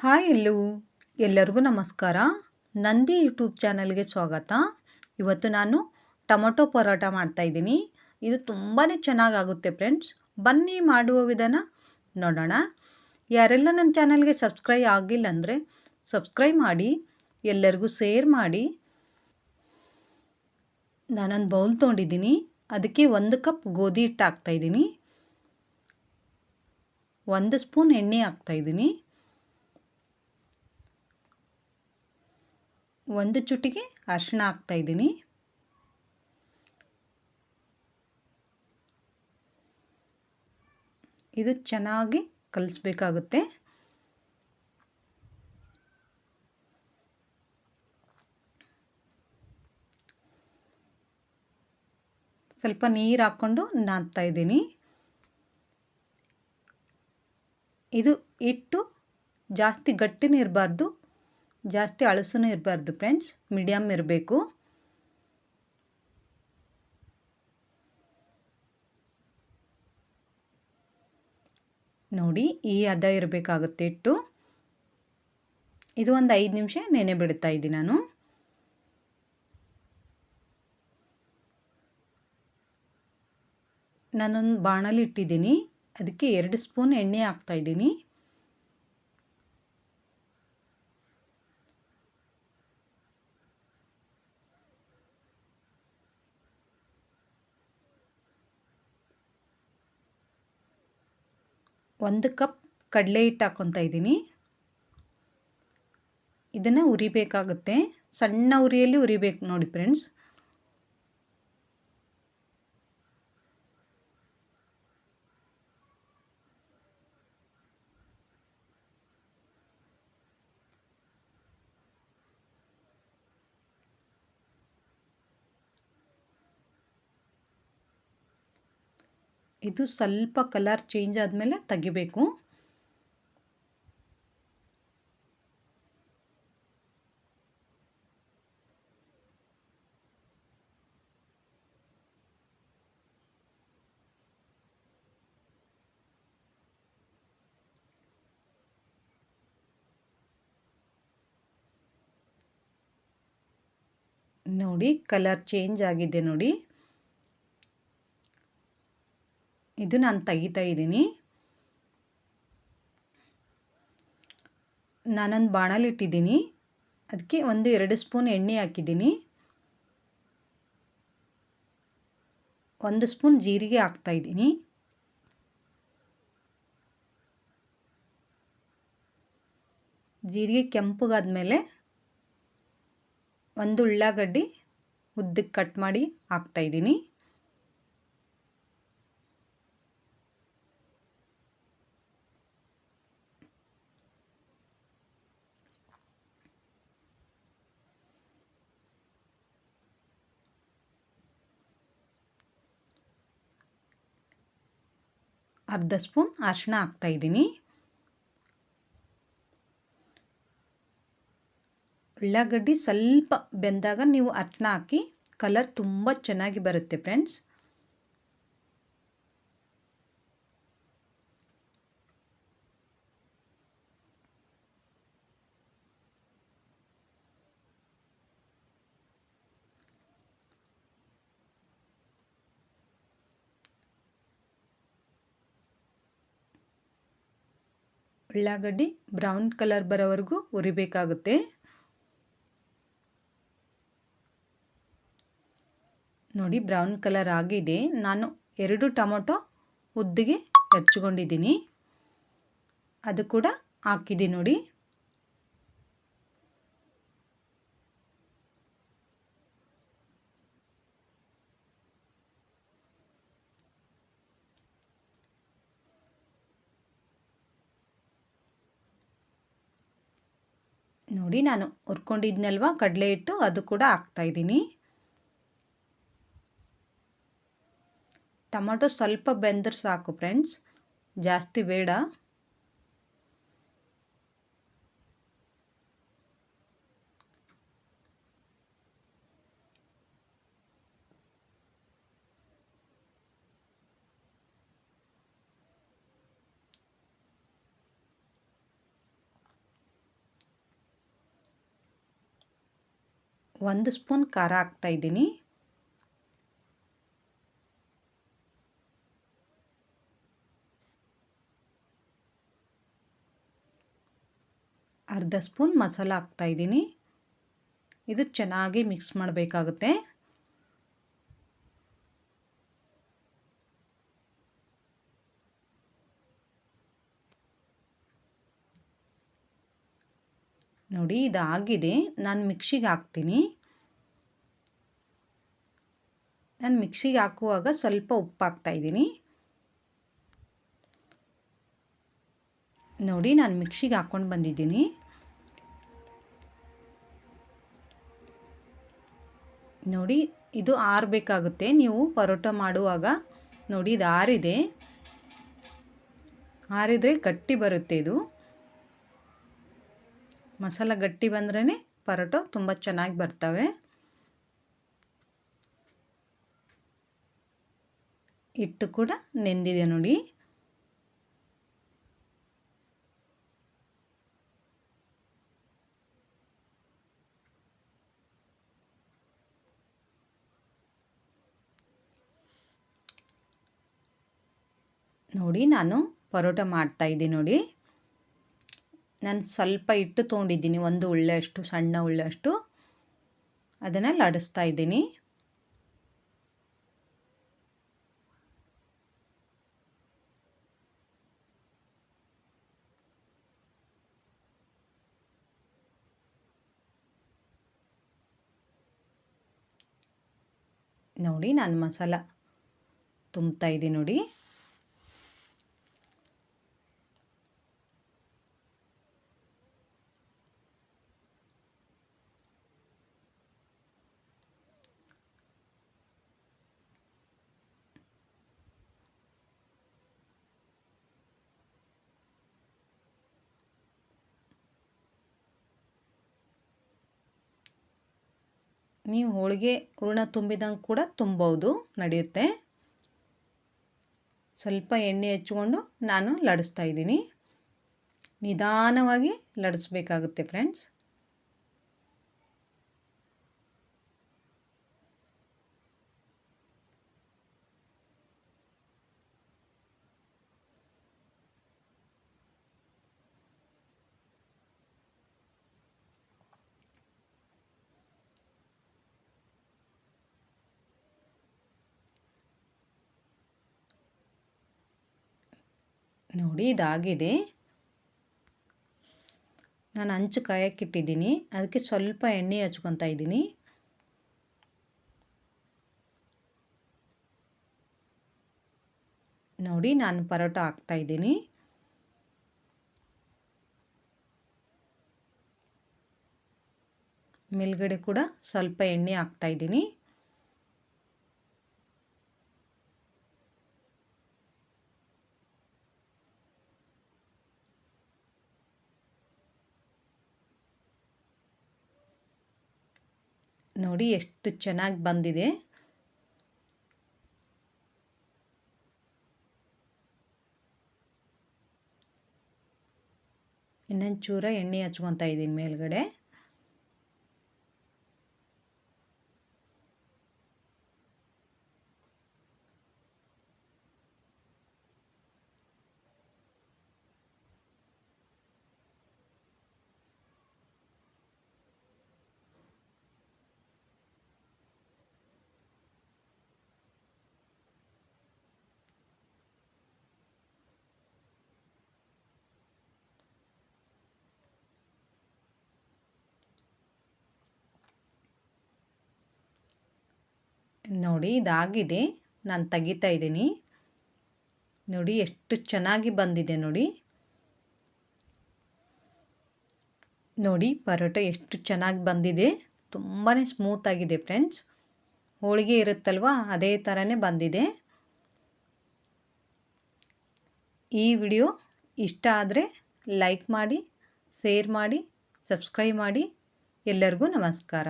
Hi ಎಲ್ಲೂ. ಎಲ್ಲರಿಗೂ ನಮಸ್ಕಾರ. ನಂದಿ ಯೂಟ್ಯೂಬ್ ಚಾನಲ್ಗೆ ಸ್ವಾಗತ. ಇವತ್ತು ನಾನು ಟೊಮೊಟೊ ಪರೋಟ ಮಾಡ್ತಾಯಿದ್ದೀನಿ ಇದು ತುಂಬಾ ಚೆನ್ನಾಗಾಗುತ್ತೆ ಫ್ರೆಂಡ್ಸ್. ಬನ್ನಿ ಮಾಡುವ ವಿಧಾನ ನೋಡೋಣ. ಯಾರೆಲ್ಲ ನನ್ನ ಚಾನಲ್ಗೆ ಸಬ್ಸ್ಕ್ರೈಬ್ ಆಗಿಲ್ಲ ಅಂದರೆ ಸಬ್ಸ್ಕ್ರೈಬ್ ಮಾಡಿ, ಎಲ್ಲರಿಗೂ ಶೇರ್ ಮಾಡಿ. ನಾನೊಂದು ಬೌಲ್ ತೊಗೊಂಡಿದ್ದೀನಿ. ಅದಕ್ಕೆ ಒಂದು ಕಪ್ ಗೋಧಿ ಹಿಟ್ಟು ಹಾಕ್ತಾಯಿದ್ದೀನಿ ಒಂದು ಸ್ಪೂನ್ ಎಣ್ಣೆ ಹಾಕ್ತಾಯಿದ್ದೀನಿ ಒಂದು ಚುಟಿಗೆ ಅರಿಶಿಣ ಹಾಕ್ತಾಯಿದ್ದೀನಿ ಇದು ಚೆನ್ನಾಗಿ ಕಲಿಸ್ಬೇಕಾಗುತ್ತೆ. ಸ್ವಲ್ಪ ನೀರು ಹಾಕ್ಕೊಂಡು ನಾದ್ತಾ ಇದ್ದೀನಿ. ಇದು ಇಟ್ಟು ಜಾಸ್ತಿ ಗಟ್ಟಿನೇ ಇರಬಾರ್ದು ಜಾಸ್ತಿ ಅಳಸೂ ಇರಬಾರ್ದು ಫ್ರೆಂಡ್ಸ್ ಮೀಡಿಯಮ್ ಇರಬೇಕು. ನೋಡಿ, ಈ ಹದ ಇರಬೇಕಾಗುತ್ತೆ ಇಟ್ಟು. ಇದು ಒಂದು ಐದು ನಿಮಿಷ ನೆನೆ ಬಿಡ್ತಾ ಇದ್ದೀನಿ ನಾನು. ನಾನೊಂದು ಬಾಣಲಿ ಇಟ್ಟಿದ್ದೀನಿ. ಅದಕ್ಕೆ ಎರಡು ಸ್ಪೂನ್ ಎಣ್ಣೆ ಹಾಕ್ತಾಯಿದ್ದೀನಿ ಒಂದು ಕಪ್ ಕಡಲೆ ಹಿಟ್ಟು ಹಾಕ್ಕೊತಾ ಇದ್ದೀನಿ. ಇದನ್ನು ಉರಿಬೇಕಾಗುತ್ತೆ. ಸಣ್ಣ ಉರಿಯಲ್ಲಿ ಉರಿಬೇಕು ನೋಡಿ ಫ್ರೆಂಡ್ಸ್. ಇದು ಸ್ವಲ್ಪ ಕಲರ್ ಚೇಂಜ್ ಆದಮೇಲೆ ತೆಗಿಬೇಕು. ನೋಡಿ ಕಲರ್ ಚೇಂಜ್ ಆಗಿದೆ ನೋಡಿ. ಇದು ನಾನು ತೆಗಿತಾ ಇದ್ದೀನಿ. ನಾನೊಂದು ಬಾಣಲಿಟ್ಟಿದ್ದೀನಿ ಅದಕ್ಕೆ ಒಂದು ಎರಡು ಸ್ಪೂನ್ ಎಣ್ಣೆ ಹಾಕಿದ್ದೀನಿ. ಒಂದು ಸ್ಪೂನ್ ಜೀರಿಗೆ ಹಾಕ್ತಾಯಿದ್ದೀನಿ ಜೀರಿಗೆ ಕೆಂಪಗಾದ್ಮೇಲೆ ಒಂದು ಉಳ್ಳಾಗಡ್ಡಿ ಉದ್ದಕ್ಕೆ ಕಟ್ ಮಾಡಿ ಹಾಕ್ತಾಯಿದ್ದೀನಿ ಅರ್ಧ ಸ್ಪೂನ್ ಅರಿಶಿಣ ಹಾಕ್ತಾಯಿದ್ದೀನಿ ಉಳ್ಳಾಗಡ್ಡಿ ಸ್ವಲ್ಪ ಬೆಂದಾಗ ನೀವು ಅರಿಶಿಣ ಹಾಕಿ ಕಲರ್ ತುಂಬ ಚೆನ್ನಾಗಿ ಬರುತ್ತೆ ಫ್ರೆಂಡ್ಸ್ ಉಳ್ಳಾಗಡ್ಡಿ ಬ್ರೌನ್ ಕಲರ್ ಬರೋವರೆಗೂ ಉರಿಬೇಕಾಗುತ್ತೆ ನೋಡಿ ಬ್ರೌನ್ ಕಲರ್ ಆಗಿದೆ. ನಾನು ಎರಡು ಟೊಮೊಟೊ ಉದ್ದಿಗೆ ಹೆಚ್ಚಿಕೊಂಡಿದ್ದೀನಿ ಅದು ಕೂಡ ಹಾಕಿದೆ ನೋಡಿ. ನೋಡಿ ನಾನು ಹುರ್ಕೊಂಡಿದ್ನಲ್ವ? ಕಡಲೆ ಹಿಟ್ಟು, ಅದು ಕೂಡ ಹಾಕ್ತಾಯಿದ್ದೀನಿ ಟೊಮೊಟೊ ಸ್ವಲ್ಪ ಬೆಂದ್ರೆ ಸಾಕು ಫ್ರೆಂಡ್ಸ್ ಜಾಸ್ತಿ ಬೇಡ. ಒಂದು ಸ್ಪೂನ್ ಖಾರ ಹಾಕ್ತಾಯಿದ್ದೀನಿ ಅರ್ಧ ಸ್ಪೂನ್ ಮಸಾಲ ಹಾಕ್ತಾಯಿದ್ದೀನಿ ಇದು ಚೆನ್ನಾಗಿ ಮಿಕ್ಸ್ ಮಾಡಬೇಕಾಗುತ್ತೆ. ನೋಡಿ ಆಗಿದೆ ನಾನು ಮಿಕ್ಸಿಗೆ ಹಾಕ್ತೀನಿ. ನಾನು ಮಿಕ್ಸಿಗೆ ಹಾಕುವಾಗ ಸ್ವಲ್ಪ ಉಪ್ಪು ಹಾಕ್ತಾಯಿದ್ದೀನಿ ನೋಡಿ ನಾನು ಮಿಕ್ಸಿಗೆ ಹಾಕ್ಕೊಂಡು ಬಂದಿದ್ದೀನಿ. ನೋಡಿ ಇದು ಆರಬೇಕಾಗುತ್ತೆ. ನೀವು ಪರೋಟ ಮಾಡುವಾಗ ನೋಡಿ ಇದು ಆರಿದೆ. ಆರಿದರೆ ಗಟ್ಟಿ ಬರುತ್ತೆ ಇದು. ಮಸಾಲ ಗಟ್ಟಿ ಬಂದ್ರೇ ಪರೋಟ ತುಂಬ ಚೆನ್ನಾಗಿ ಬರ್ತವೆ. ಹಿಟ್ಟು ಕೂಡ ನೆಂದಿದೆ ನೋಡಿ. ನೋಡಿ ನಾನು ಪರೋಟ ಮಾಡ್ತಾಯಿದ್ದೀನಿ ನೋಡಿ. ನಾನು ಸ್ವಲ್ಪ ಹಿಟ್ಟು ತೊಗೊಂಡಿದ್ದೀನಿ, ಒಂದು ಉಳ್ಳೆಯಷ್ಟು ಸಣ್ಣ ಉಳ್ಳೆಯಷ್ಟು ಅದನ್ನು ಲಡಿಸ್ತಾ ಇದ್ದೀನಿ. ನೋಡಿ, ನಾನು ಮಸಾಲ ತುಂಬ್ತಾ ಇದ್ದೀನಿ ನೋಡಿ. ನೀವು ಹೋಳಿಗೆ ಹೂರ್ಣ ತುಂಬಿದಂಗೆ ಕೂಡ ತುಂಬೋದು, ನಡೆಯುತ್ತೆ. ಸ್ವಲ್ಪ ಎಣ್ಣೆ ಹಚ್ಕೊಂಡು ನಾನು ಲಡಿಸ್ತಾ ಇದ್ದೀನಿ. ನಿಧಾನವಾಗಿ ಲಡಿಸ್ಬೇಕಾಗುತ್ತೆ ಫ್ರೆಂಡ್ಸ್ ನೋಡಿ ಇದಾಗಿದೆ. ನಾನು ಹಂಚು ಕಾಯಕ್ಕಿಟ್ಟಿದ್ದೀನಿ ಅದಕ್ಕೆ ಸ್ವಲ್ಪ ಎಣ್ಣೆ ಹಚ್ಕೊತಾ ಇದ್ದೀನಿ. ನೋಡಿ ನಾನು ಪರೋಟ ಹಾಕ್ತಾಯಿದ್ದೀನಿ ಮೇಲ್ಗಡೆ ಕೂಡ ಸ್ವಲ್ಪ ಎಣ್ಣೆ ಹಾಕ್ತಾಯಿದ್ದೀನಿ ನೋಡಿ ಎಷ್ಟು ಚೆನ್ನಾಗಿ ಬಂದಿದೆ. ಇನ್ನೊಂದು ಚೂರ ಎಣ್ಣೆ ಹಚ್ಕೊತಾ ಇದ್ದೀನಿ ಮೇಲ್ಗಡೆ. ನೋಡಿ ಇದಾಗಿದೆ. ನಾನು ತೆಗಿತಾ ಇದ್ದೀನಿ. ನೋಡಿ ಎಷ್ಟು ಚೆನ್ನಾಗಿ ಬಂದಿದೆ ನೋಡಿ. ನೋಡಿ ಪರೋಟ ಎಷ್ಟು ಚೆನ್ನಾಗಿ ಬಂದಿದೆ. ತುಂಬಾ ಸ್ಮೂತಾಗಿದೆ ಫ್ರೆಂಡ್ಸ್. ಹೋಳಿಗೆ ಇರುತ್ತಲ್ವ, ಅದೇ ಥರನೇ ಬಂದಿದೆ. ಈ ವಿಡಿಯೋ ಇಷ್ಟ ಆದರೆ ಲೈಕ್ ಮಾಡಿ, ಶೇರ್ ಮಾಡಿ, ಸಬ್ಸ್ಕ್ರೈಬ್ ಮಾಡಿ. ಎಲ್ಲರಿಗೂ ನಮಸ್ಕಾರ.